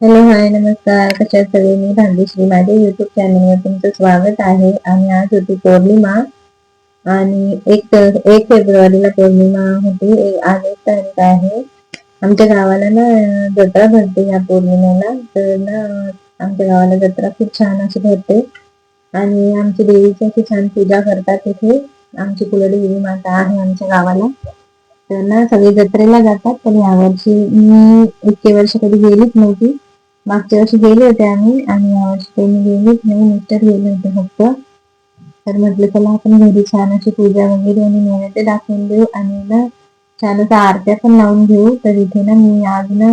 Hello hi नमस्कार. कशा सगळे? मी भाग्यश्री. माझ्या युट्यूब चॅनलवर तुमचं स्वागत आहे. आणि आज होती पौर्णिमा. आणि एक तर एक फेब्रुवारीला पौर्णिमा होती. आज एक तारीख आहे. आमच्या गावाला ना जत्रा भरते या पौर्णिमेला. तर ना आमच्या गावाला जत्रा खूप छान अशी भरते. आणि आमची देवीची अशी छान पूजा करतात तिथे. आमची कुलदेवी माता आहे आमच्या गावाला. तर ना सगळे जत्रेला जातात. पण यावर्षी मी इतके वर्ष कधी गेलीच नव्हती. मागच्या वर्षी गेले होते आम्ही आणि यावर्षी त्यांनी मी गेलीच नाही मिस्टर गेले होते फक्त. तर म्हटलं चला आपण घरी छान अशी पूजा वगैरे आणि नैवेद्य दाखवून देऊ आणि ना छान असं आरत्या पण लावून घेऊ. तर इथे ना मी आज ना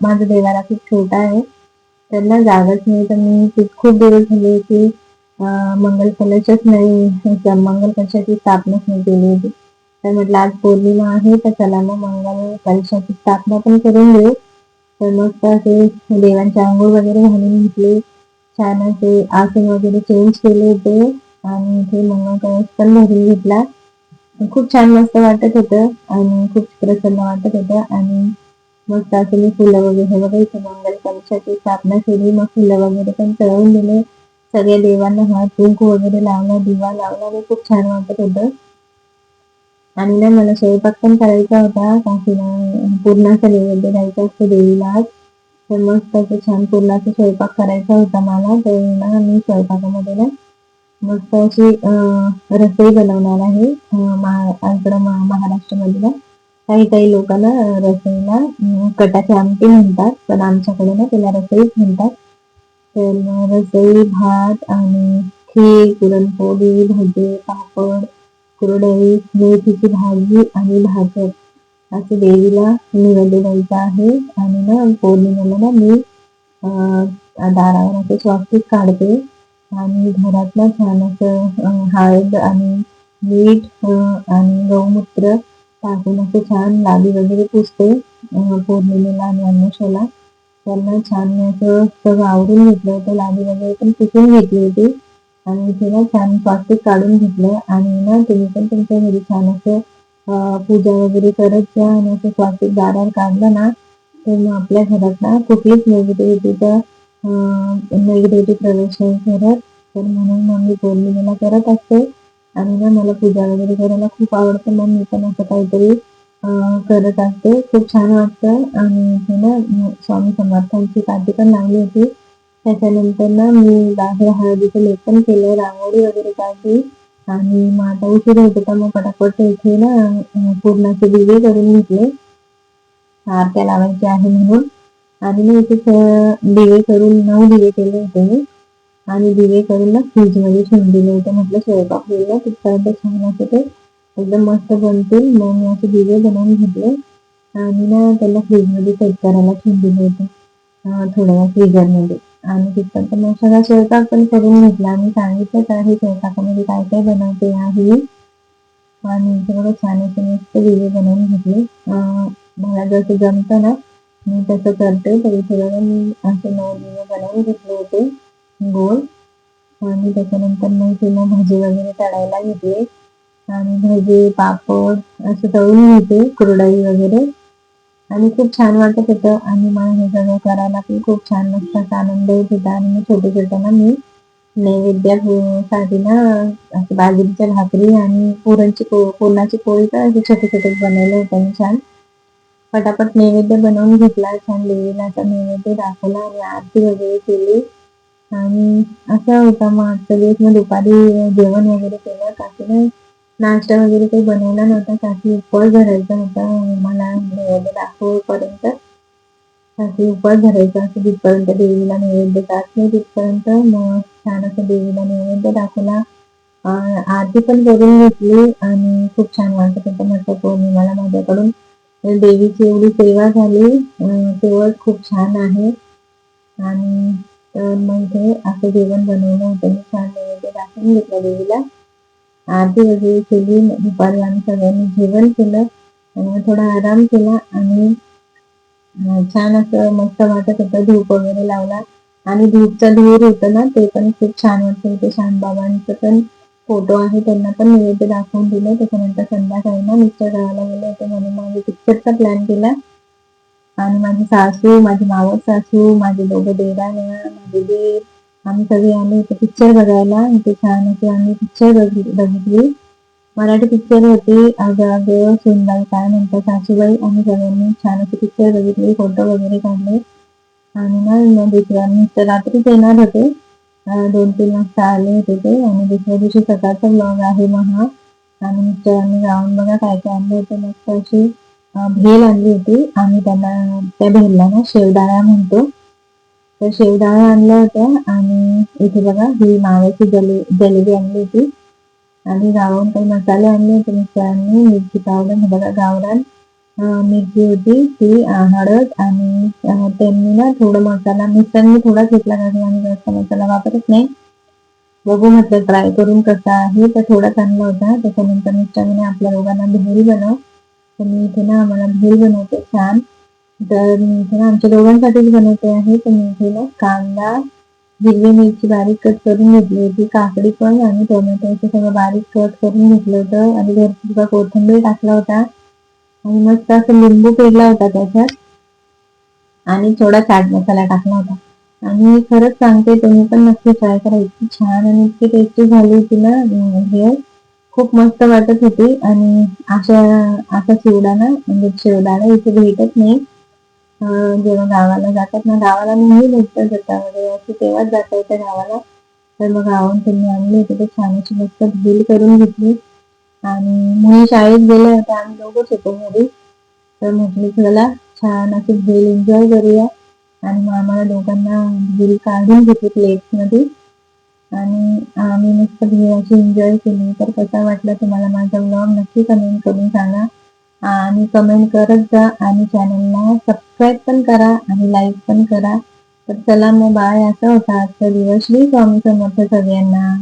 माझा देवारा खूप छोटा आहे. तर ना जागाच नाही. तर मी खूप खूप दिवस झाले की मंगल कलशच नाही. मंगल कलशाची स्थापनाच नाही केली होती. तर म्हटलं आज पौर्णिमा आहे. तर चला मग मंगल कलशाची स्थापना पण करून देऊ तर मग असे देवांचे आंघोळ वगैरे घालून घेतले. छान असे आसन वगैरे चेंज केले होते आणि इथे मंगळकळस पण भरून घेतला. खूप छान मस्त वाटत होतं आणि खूप प्रसन्न वाटत होतं. आणि मस्त असं मी फुलं वगैरे हे बघा इथे मंगल कलशाची स्थापना केली. मग फुलं वगैरे पण चढवून दिले. सगळ्या देवांना हा कुंकू वगैरे लावला दिवा लावला. आणि खूप छान वाटत होतं. आणि ना मला स्वयंपाक पण करायचा होता. काकीला पुरणाचा नैवेद्य द्यायचा असतो देवीला आज तर मस्त असं छान पुरणाचा स्वयंपाक करायचा होता मला. तर मी स्वयंपाकामध्ये ना मस्त अशी रसोई बनवणार आहे. महा इकडं महाराष्ट्रामध्ये ना काही काही लोकांना रसोईला अं, कटाची आमटी म्हणतात. पण आमच्याकडे ना त्याला रसोईच म्हणतात. तर रसोई भात आणि खीर पुरणपोळी भजे पापड कुरडई मेथीची भाजी आणि भाकर. असे देवीला निवेदन द्यायचं आहे. आणि ना पौर्णिमेला ना मी दारावर असे स्वास्तिक काढते. आणि घरात ना छान असं हळद आणि मीठ आणि गौमूत्र टाकून असं छान लादी वगैरे पुसते पौर्णिमेला आणि अमावस्येला त्यांना छान मी असं सगळं आवरून घेतलं होतं लादी वगैरे पण पुसून घेतली होती. आणि इथे ना छान स्वास्तिक काढून घेतलं. आणि ना तुम्ही पण तुमच्या घरी छान असं पूजा वगैरे करत जा आणि असं स्वास्तिक दारावर काढलं ना तर मग आपल्या घरात ना कुठलीच निगेटिव्हिटीचा निगेटिव्हिटी प्रवेश नाही करत. तर म्हणून मग मी पौर्णिमेला करत असते. आणि ना मला पूजा वगैरे करायला खूप आवडतं. मग मी पण असं काहीतरी करत असते. खूप छान वाटतं. आणि इथे ना स्वामी समर्थांची पाठी पण लावली होती. त्याच्यानंतर ना मी बाहेर हळदीचं लेपन केलं रांगोळी वगैरे काढली. आणि मग आता उशीर होत होता मग पटापट इथे ना पूर्णाचे दिवे करून घेतले आरत्या लावायचे आहे म्हणून. आणि मी इथे दिवे करून नऊ दिवे केले होते मी. आणि दिवे करून ना फ्रीजमध्ये ठेवून दिले होते. म्हटलं स्वयंपाक होईल ना तिथपर्यंत छान असे ते एकदम मस्त बनतील. मग मी असे दिवे बनवून घेतले. आणि ना त्याला फ्रीजमध्ये सेट करायला ठेवून दिले होते. थोड्या वेळ फ्रीजरमध्ये आणि तिथपर्यंत मग सगळा स्वयंपाक पण करून घेतला. आणि सांगितलंच आहे स्वयंपाकामध्ये काय काय बनवते आहे आणि सगळं छान असे मस्त दिवे बनवून घेतले. मला जसं जमतं ना मी तसं करते. तरी सगळं मी असे नऊ दिवे बनवून घेतले होते. गोल आणि त्याच्यानंतर मग इथे मग भजी वगैरे तळायला घेतले. आणि भजी पापड असं तळून घेते कुरडाई वगैरे. आणि खूप छान वाटत होतं. आणि मला हे सगळं करायला पण खूप छान मस्त आनंद येत होता. आणि मग छोटे छोटे ना मी नैवेद्यासाठी ना असं बाजरीच्या भाकरी आणि पुरणची पो पुरणाची पोळी तर असे छोटे छोटे बनवले होते मी छान. पटापट नैवेद्य बनवून घेतला छान देवीला नैवेद्य दाखवला आणि आरती वगैरे केली. आणि असा होता. मग आजचा दिवस मग दुपारी जेवण वगैरे केलं. काकीने नाश्ता वगैरे काही बनवला नव्हता. काकी उपवास धरायचा होता. मला नैवेद्य दाखवपर्यंत काकी उपवास धरायचा असं तिथपर्यंत देवीला नैवेद्य जात नाही. तिथपर्यंत मग छान असं देवीला नैवेद्य दाखवला. आरती पण करून घेतली आणि खूप छान वाटत होतं म्हटलं पौर्णिमाला माझ्याकडून देवीची एवढी सेवा झाली. तेवढ तेवढंच खूप छान आहे. आणि तर मग इथे असं जेवण बनवलं होतं. मी छान नैवेद्य दाखवून घेतलं देवीला. आरती वगैरे केली दुपारी आम्ही सगळ्यांनी जेवण केलं आणि थोडा आराम केला आणि छान असं मस्त वाटत होतं धूप वगैरे लावला. आणि धूपचा धूर होतं ना ते पण खूप छान वाटत होते. श्यामबाबांचं पण फोटो आहे त्यांना पण नैवेद्य दाखवून दिलं. त्याच्यानंतर संध्याकाळी ना मिस्टर गावाला गेले होते म्हणून माझे पिक्चरचा प्लॅन केला. आणि माझी सासू माझी मावस सासू माझे दोघं देराण्या माझे दीर आम्ही सगळे आले होते पिक्चर बघायला. इथे छान असे आम्ही पिक्चर बघितली. मराठी पिक्चर होती. अग सुनबाई काय म्हणतात सासूबाई? आम्ही सगळ्यांनी छान असे पिक्चर बघितले फोटो वगैरे काढले. आणि ना दुसऱ्या तर रात्रीच येणार होते. दोन तीन वाजता आले होते ते. आणि दुसऱ्या दिवशी सकाळचा ब्लॉग आहे मग. हा आणि मिस्टरांनी जाऊन बघा काय काय आणले होते. मस्त अशी भेल आणली होती. आम्ही त्यांना त्या भेलला ना शेवदाणा म्हणतो. तर शेवदाणा आणलं होतं आणि इथे बघा ही माव्याची जले जलेबी आणली होती. आणि गावून काही मसाले आणले होते मिस्टरांनी. मिरची पावडर बघा गावरान मिरची होती ती हळद आणि त्यांनी ना थोडं मसाला मिस्टरांनी थोडा घेतला कारण आम्ही जास्त मसाला वापरत नाही. बघू म्हटलं ट्राय करून कसा आहे तर थोडा चांगला होता. त्याच्यानंतर मिस्टरांनी आपल्या दोघांना भेरी बनव. तर मी इथे ना आम्हाला भेल बनवते छान. तर मी इथे आमच्या दोघांसाठीच बनवते आहे. तर मी इथे ना कांदा हिरवी मिरची बारीक कट करून घेतली होती. काकडी पण आणि टोमॅटोचं सगळं बारीक कट करून घेतलं होतं. आणि भरपूर कोथिंबीर टाकला होता. आणि मस्त असं लिंबू पेरला होता त्याच्यात. आणि थोडा चाट मसाला टाकला होता. आणि खरंच सांगते तुम्ही पण नक्की ट्राय करा. इतकी छान आणि इतकी टेस्टी झाली होती ना हे. खूप मस्त वाटत होती. आणि अशा असा शिवदाणा म्हणजे शिवदाणा इथे भेटत नाही. जेव्हा गावाला जातात ना गावाला नेहमी भेटतात वगैरे असं तेव्हाच जाता येतं गावाला. तर मग गावाहून त्यांनी आणली. होती ते छान अशी मस्त बिल करून घेतली. आणि मुली शाळेत गेल्या होत्या. आम्ही दोघंच होतो घरी. तर म्हटली चला छान अशी भेल एन्जॉय करूया. आणि मग आम्हाला दोघांना भेल काढून घेतली प्लेट्समध्ये आणि आम्ही मस्त भेल अशी एन्जॉय केली. तर कसा वाटला तुम्हाला माझा ब्लॉग नक्की कमेंट करून सांगा. आणि कमेंट करत जा आणि चॅनलला सबस्क्राईब पण करा आणि लाईक पण करा. तर चला मग बाय. असा होता आजचा दिवस. श्री स्वामी समर्थ सगळ्यांना.